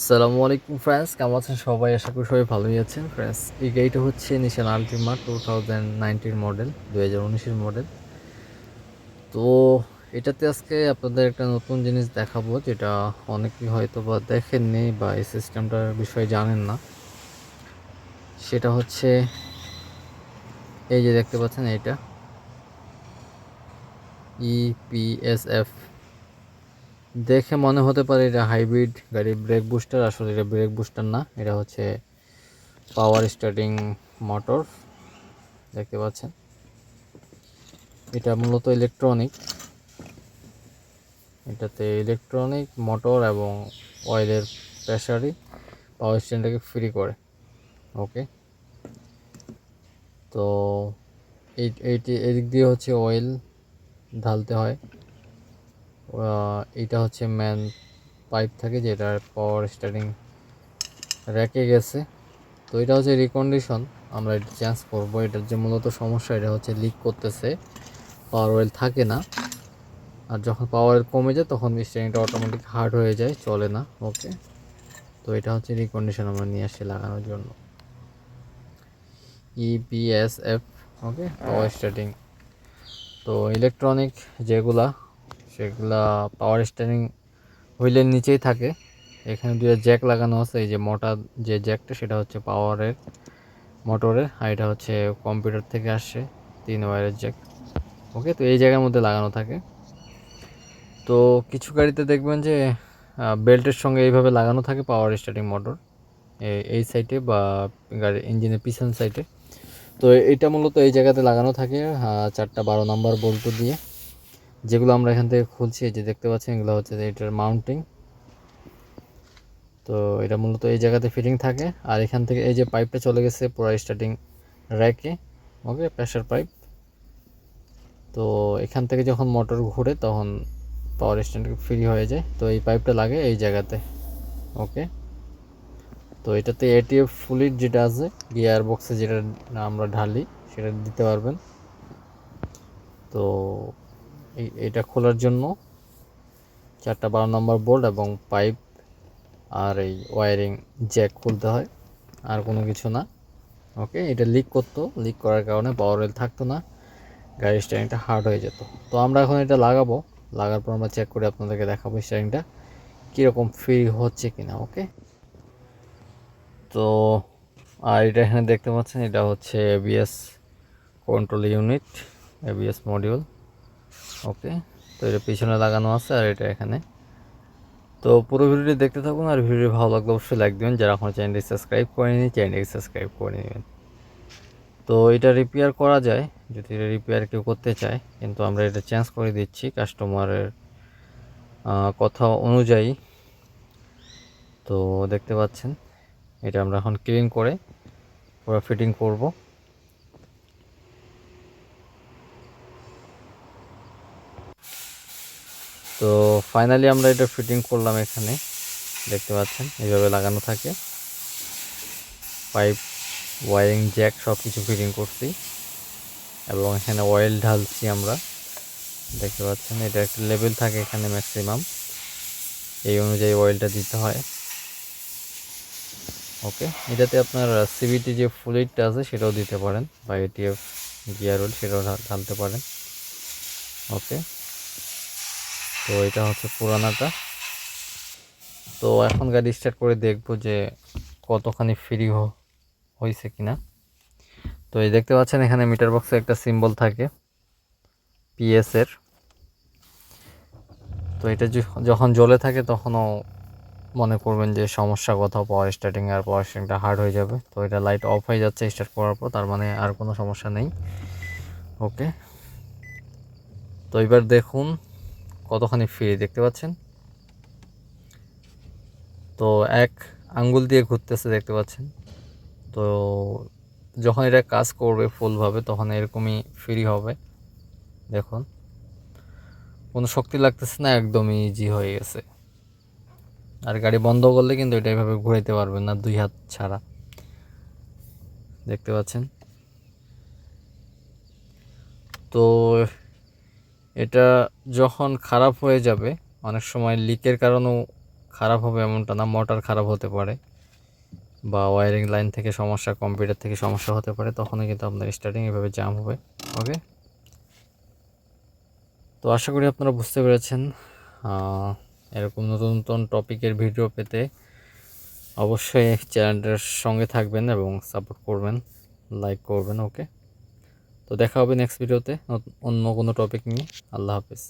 আসসালামু আলাইকুম ফ্রেন্ডস কেমন আছেন সবাই? আশা করি সবাই ভালোই আছেন। ফ্রেন্ডস এই গাড়িটা হচ্ছে Nissan Altima two thousand nineteen model দু হাজার উনিশের মডেল তো এটাতে আজকে আপনাদের একটা নতুন জিনিস দেখাবো, যেটা অনেকেই হয়তো বা দেখেননি বা এই সিস্টেমটার বিষয়ে জানেন না। সেটা হচ্ছে, এই যে দেখতে পাচ্ছেন এইটা E ইপিএসএফ দেখে মনে হতে পারে এটা হাইব্রিড গাড়ির ব্রেক বুস্টার আসলে এটা ব্রেক বুস্টার না, এটা হচ্ছে পাওয়ার স্টার্টিং মোটর দেখতে পাচ্ছেন। এটা মূলত ইলেকট্রনিক এটাতে ইলেকট্রনিক মোটর এবং অয়েলের প্রেশারই পাওয়ার স্ট্যান্ডটাকে ফ্রি করে। ওকে তো এই, এইটি, এদিক দিয়ে হচ্ছে অয়েল ঢালতে হয়। এইটা হচ্ছে ম্যান পাইপ থাকে যেটা পাওয়ার স্টার্টিং র্যাকে গেছে। তো এটা হচ্ছে রিকন্ডিশন আমরা এটা চেঞ্জ করব। এটার যে মূলত সমস্যা এটা হচ্ছে লিক করতেছে পাওয়ার অয়েল থাকে না। আর যখন পাওয়ার অয়েল কমে যায় তখন স্টারিংটা অটোমেটিক হার্ড হয়ে যায় চলে না। ওকে তো এটা হচ্ছে রিকন্ডিশন আমরা নিয়ে আসছি লাগানোর জন্য। ইপিএসএফ ওকে পাওয়ার স্টার্টিং তো ইলেকট্রনিক যেগুলা সেগুলা পাওয়ার স্টারিং হুইলের নিচেই থাকে। এখানে দুটো জ্যাক লাগানো আছে, এই যে মোটা যে জ্যাকটা সেটা হচ্ছে পাওয়ারের মোটরের আর এটা হচ্ছে কম্পিউটার থেকে আসছে, তিন ওয়ারের জ্যাক ওকে তো এই জায়গার মধ্যে লাগানো থাকে। তো কিছু গাড়িতে দেখবেন যে বেল্টের সঙ্গে এইভাবে লাগানো থাকে পাওয়ার স্টার্টিং মোটর এই সাইডে বা গাড়ির ইঞ্জিনের পিছন সাইডে তো এটা মূলত এই জায়গাতে লাগানো থাকে চারটা বারো নাম্বার বল্টু দিয়ে। যেগুলো আমরা এখান থেকে খুলছি যে দেখতে পাচ্ছেন, এগুলো হচ্ছে যে এটার মাউন্টিং তো এটা মূলত এই জায়গাতে ফিটিং থাকে। আর এখান থেকে এই যে পাইপটা চলে গেছে, পুরো স্টার্টিং র্যাকে ওকে প্রেশার পাইপ তো এখান থেকে যখন মোটর ঘুরে, তখন পাওয়ার স্ট্যান্ড ফ্রি হয়ে যায়। তো এই পাইপটা লাগে এই জায়গাতে ওকে তো এটাতে এটিএফ ফুলিট যেটা আছে গিয়ার বক্সে যেটা আমরা ঢালি, সেটা দিতে পারবেন। তো এটা খোলার জন্য চারটা বারো নম্বর বোল্ট এবং পাইপ আর এই ওয়ারিং জ্যাক খুলতে হয়, আর কোনো কিছু না। ওকে, এটা লিক করতো, লিক করার কারণে পাওয়ার অয়েল থাকতো না, গাড়ির স্টারিংটা হার্ড হয়ে যেত। তো আমরা এখন এটা লাগাবো, লাগার পর আমরা চেক করে আপনাদেরকে দেখাবো স্টারিংটা কীরকম ফ্রি হচ্ছে কিনা, ওকে? তো, আর এটা এখানে দেখতে পাচ্ছেন, এটা হচ্ছে ABS control unit ABS module okay, তো এটা পিছনে লাগানো আছে আর এটা এখানে। তো পুরো ভিডিওটি দেখতে থাকুন আর ভিডিও ভালো লাগলে অবশ্যই লাইক দেবেন। যারা এখন চ্যানেলটি সাবস্ক্রাইব করেনি চ্যানেলটি সাবস্ক্রাইব করে নেবেন। তো এটা রিপেয়ার করা যায়, যদি এটা রিপেয়ার কেউ করতে চায়, কিন্তু আমরা এটা চেঞ্জ করে দিচ্ছি কাস্টমারের কথা অনুযায়ী। তো দেখতে পাচ্ছেন, এটা আমরা এখন ক্লিন করে পুরো ফিটিং করব। তো ফাইনালি আমরা এটা ফিটিং করলাম এখানে। দেখতে পাচ্ছেন, এইভাবে লাগানো থাকে। পাইপ ওয়ারিং জ্যাক সব কিছু ফিটিং করছি। এবং এখানে অয়েল ঢালছি আমরা। দেখতে পাচ্ছেন, এটা একটা লেভেল থাকে এখানে ম্যাক্সিমাম এই অনুযায়ী অয়েলটা দিতে হয়। ওকে, এটাতে আপনার সিবিটি যে ফ্লুইডটা আছে সেটাও দিতে পারেন। বা এটিএফ গিয়ার অয়েল সেটাও ঢালতে পারেন। ওকে তো এটা হচ্ছে পুরানাটা। তো এখন গাড়ি স্টার্ট করে দেখব যে কতখানি ফ্রি হয়েছে কিনা। তো এই দেখতে পাচ্ছেন এখানে মিটার বক্সে একটা সিম্বল থাকে পিএসের তো এটা যখন জ্বলে থাকে তখনও মনে করবেন যে সমস্যা কোথাও পাওয়ার স্টার্টিং আর পাওয়ার স্টার্টিংটা হার্ড হয়ে যাবে। তো এটা লাইট অফ হয়ে যাচ্ছে স্টার্ট করার পর, তার মানে আর কোনো সমস্যা নেই। ওকে তো এবার দেখুন কতখানি ফ্রি দেখতে পাচ্ছেন? তো এক আঙ্গুল দিয়ে ঘুরতেছে দেখতে পাচ্ছেন। তো যখন এটা কাজ করবে ফুলভাবে তখন এরকমই ফ্রি হবে। দেখুন। কোনো শক্তি লাগতেছে না, একদমই ইজি হয়ে গেছে। আর গাড়ি বন্ধ করলে কিন্তু এটা এভাবে ঘুরাইতে পারবেন না, দুই হাত ছাড়া। দেখতে পাচ্ছেন। তো এটা যখন খারাপ হয়ে যাবে, অনেক সময় লিকের কারণেও খারাপ হবে এমনটা না, মোটর খারাপ হতে পারে বা ওয়ারিং লাইন থেকে সমস্যা কম্পিউটার থেকে সমস্যা হতে পারে, তখনই কিন্তু আপনার স্টার্টিং এভাবে জাম হবে ওকে তো আশা করি আপনারা বুঝতে পেরেছেন এরকম নতুন নতুন টপিকের ভিডিও পেতে অবশ্যই চ্যানেলটার সঙ্গে থাকবেন এবং সাপোর্ট করবেন লাইক করবেন ওকে তো দেখা হবে নেক্সট ভিডিওতে অন্য কোনো টপিক নিয়ে। আল্লাহ হাফিজ।